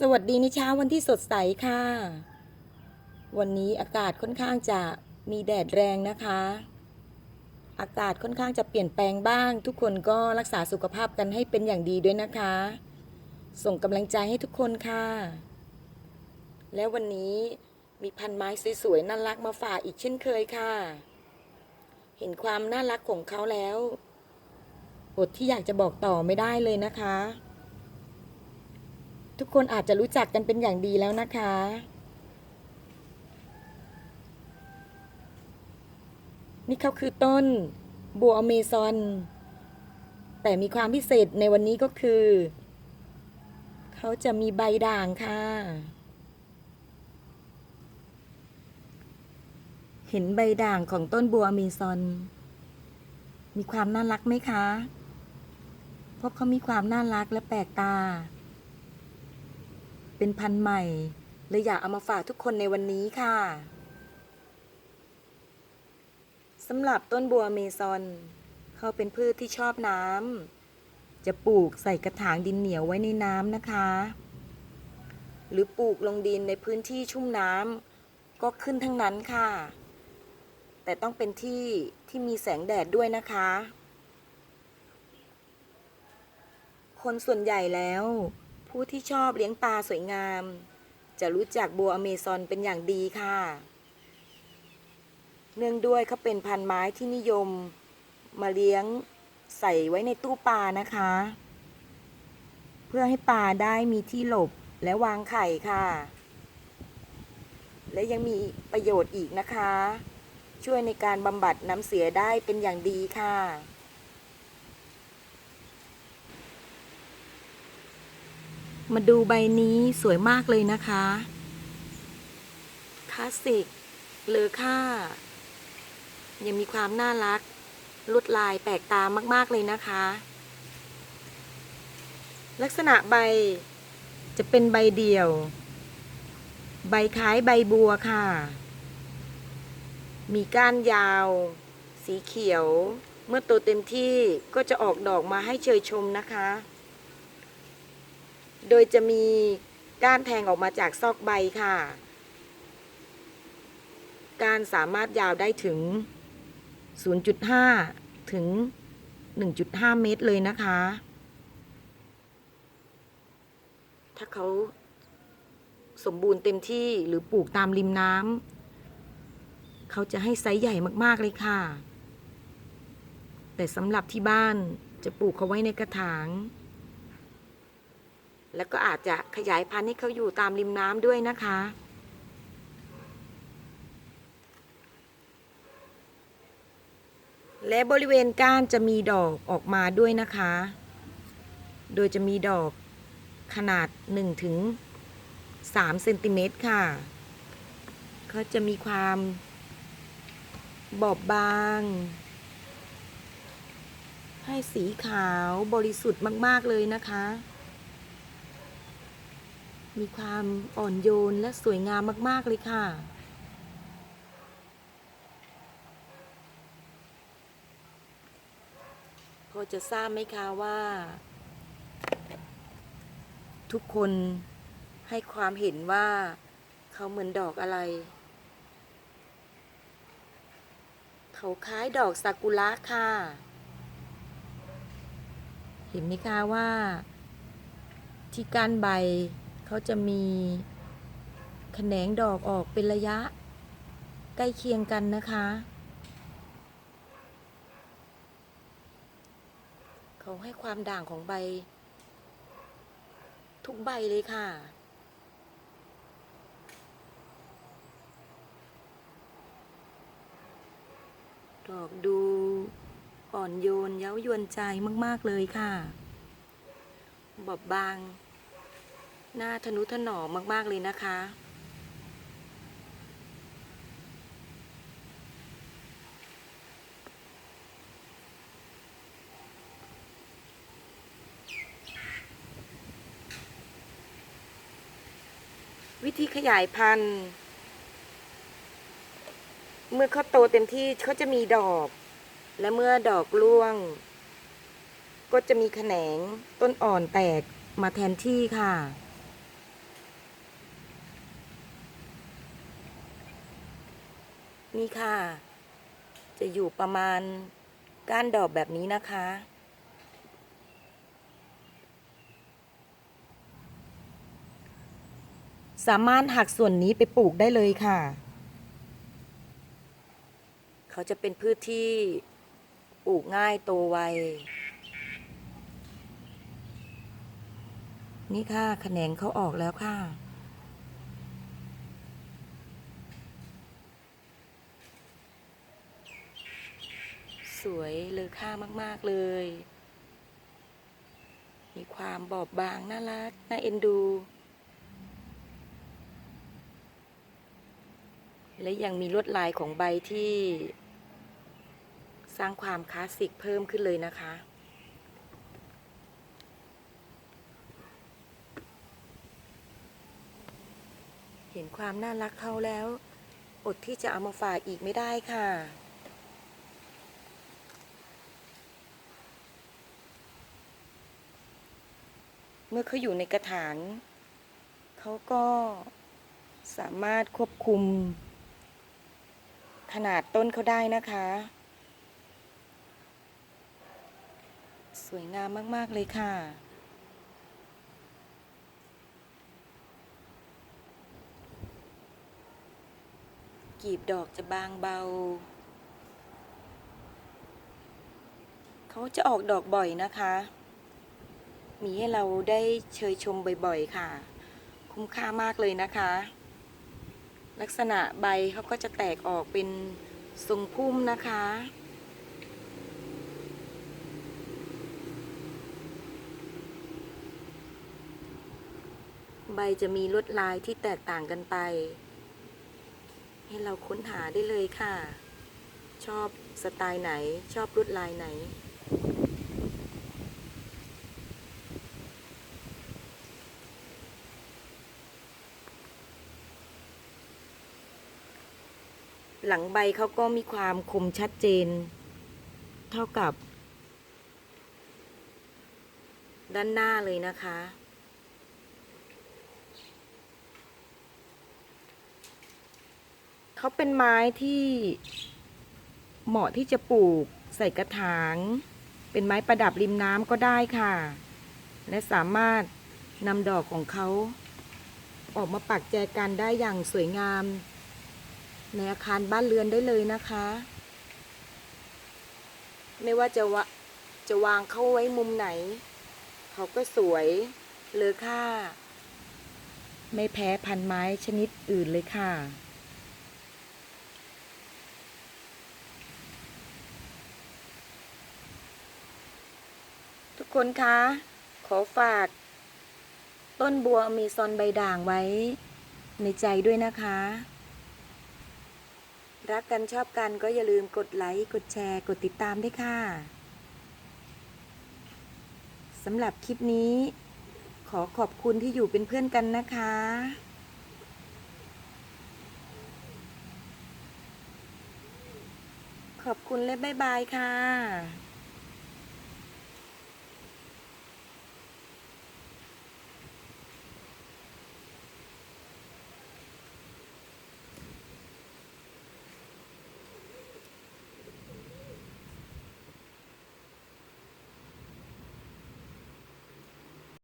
สวัสดีในเช้าวันที่สดใสค่ะ วันนี้อากาศค่อนข้างจะมีแดดแรงนะคะ อากาศค่อนข้างจะเปลี่ยนแปลงบ้าง ทุกคนก็รักษาสุขภาพกันให้เป็นอย่างดีด้วยนะคะ ส่งกำลังใจให้ทุกคนค่ะ และวันนี้มีพันไม้สวยๆน่ารักมาฝากอีกเช่นเคยค่ะ เห็นความน่ารักของเขาแล้วอดที่อยากจะบอกต่อไม่ได้เลยนะคะ ทุกคนอาจจะรู้จักกันเป็นอย่างดีแล้วนะคะ นี่เขาคือต้นบัวอเมซอน แต่มีความพิเศษในวันนี้ก็คือ เขาจะมีใบด่างค่ะ เห็นใบด่างของต้นบัวอเมซอน มีความน่ารักไหมคะ เพราะเขามีความน่ารักและแปลกตา เป็นพันธุ์ใหม่เลยอยากเอามาฝากทุกคนในวันนี้ค่ะสำหรับต้นบัวเมซอน เขาเป็นพืชที่ชอบน้ำจะปลูกใส่กระถางดินเหนียวไว้ในน้ำนะคะ หรือปลูกลงดินในพื้นที่ชุ่มน้ำก็ขึ้นทั้งนั้นค่ะ แต่ต้องเป็นที่ที่มีแสงแดดด้วยนะคะ คนส่วนใหญ่แล้ว ผู้ที่ชอบเลี้ยงปลาสวยงาม จะรู้จักบัวอเมซอนเป็นอย่างดีค่ะ เนื่องด้วยเขาเป็นพันธุ์ไม้ที่นิยมมาเลี้ยงใส่ไว้ในตู้ปลานะคะ เพื่อให้ปลาได้มีที่หลบและวางไข่ค่ะ และยังมีประโยชน์อีกนะคะ ช่วยในการบำบัดน้ำเสียได้เป็นอย่างดีค่ะ มาดูใบนี้สวยมากเลยนะคะคลาสสิกเลอค่า ยังมีความน่ารัก ลวดลายแปลกตามาก ๆ เลยนะคะ ลักษณะใบจะเป็นใบเดี่ยว ใบคล้ายใบบัวค่ะ มีก้านยาว สีเขียว เมื่อโตเต็มที่ก็จะออกดอกมาให้เชยชมนะคะ โดยจะมีก้านแทงออกมาจากซอกใบค่ะก้านสามารถยาวได้ถึง 0.5 ถึง 1.5 เมตรเลยนะคะ ถ้าเขาสมบูรณ์เต็มที่หรือปลูกตามริมน้ำเขาจะให้ไซส์ใหญ่มากๆเลยค่ะ แต่สำหรับที่บ้านจะปลูกเขาไว้ในกระถาง แล้วก็อาจจะขยายพันธุ์ให้เขาอยู่ตามริมน้ำด้วยนะคะ และบริเวณก้านจะมีดอกออกมาด้วยนะคะ โดยจะมีดอกขนาด1ถึง3เซนติเมตรค่ะเขาจะมีความบอบบาง ให้สีขาวบริสุทธิ์มาก ๆ เลยนะคะ มีความอ่อนโยนและสวยงามมาก ๆ เลยค่ะ พอจะทราบไหมคะว่า ทุกคนให้ความเห็นว่าเขาเหมือนดอกอะไร เขาคล้ายดอกซากุระค่ะ เห็นไหมคะว่า ที่ก้านใบ เขาจะมีแขนงดอกออกเป็นระยะ ใกล้เคียงกันนะคะ เขาให้ความด่างของใบ ทุกใบเลยค่ะดอกดูอ่อนโยนเย้ายวนใจมาก ๆ เลยค่ะ บอบบาง หน้าทนุถนอมมากๆเลยนะคะ วิธีขยายพันธุ์ เมื่อเขาโตเต็มที่เขาจะมีดอก และเมื่อดอกร่วง ก็จะมีแขนงต้นอ่อนแตกมาแทนที่ค่ะ นี่ค่ะ จะอยู่ประมาณก้านดอกแบบนี้นะคะ สามารถหักส่วนนี้ไปปลูกได้เลยค่ะ เขาจะเป็นพืชที่ปลูกง่ายโตไว นี่ค่ะแขนงเขาออกแล้วค่ะ สวยเลอค่ามากๆเลย มีความบอบบางน่ารักน่าเอ็นดู และยังมีลวดลายของใบที่ สร้างความคลาสสิกเพิ่มขึ้นเลยนะคะเห็นความน่ารักเขาแล้ว อดที่จะเอามาฝากอีกไม่ได้ค่ะ มื่อเขาอยู่ในกระถางเขาก็สามารถควบคุม ขนาดต้นเขาได้นะคะ สวยงามมาก ๆ เลยค่ะ กีบดอกจะบางเบา เขาจะออกดอกบ่อยนะคะ มีให้เราได้เชยชมบ่อยๆค่ะ คุ้มค่ามากเลยนะคะ ลักษณะใบเขาก็จะแตกออกเป็นทรงพุ่มนะคะ ใบจะมีลวดลายที่แตกต่างกันไป ให้เราค้นหาได้เลยค่ะ ชอบสไตล์ไหนชอบลวดลายไหน หลังใบเขาก็มีความคมชัดเจน เท่ากับ ด้านหน้าเลยนะคะ เขาเป็นไม้ที่เหมาะที่จะปลูกใส่กระถาง เป็นไม้ประดับริมน้ำก็ได้ค่ะ และสามารถนำดอกของเขา ออกมาปักแจกันได้อย่างสวยงาม ในอาคารบ้านเรือนได้เลยนะคะ ไม่ว่าจะวะจะวางเข้าไว้มุมไหน เขาก็สวยเลอค่า ไม่แพ้พันไม้ชนิดอื่นเลยค่ะ ทุกคนคะ ขอฝาก ต้นบัวมีซอนใบด่างไว้ในใจด้วยนะคะ รักกันชอบกันก็อย่าลืมกดไลค์ กดแชร์ กดติดตามด้วยค่ะสำหรับคลิปนี้ ขอขอบคุณที่อยู่เป็นเพื่อนกันนะคะ ขอบคุณและบ๊ายบายค่ะ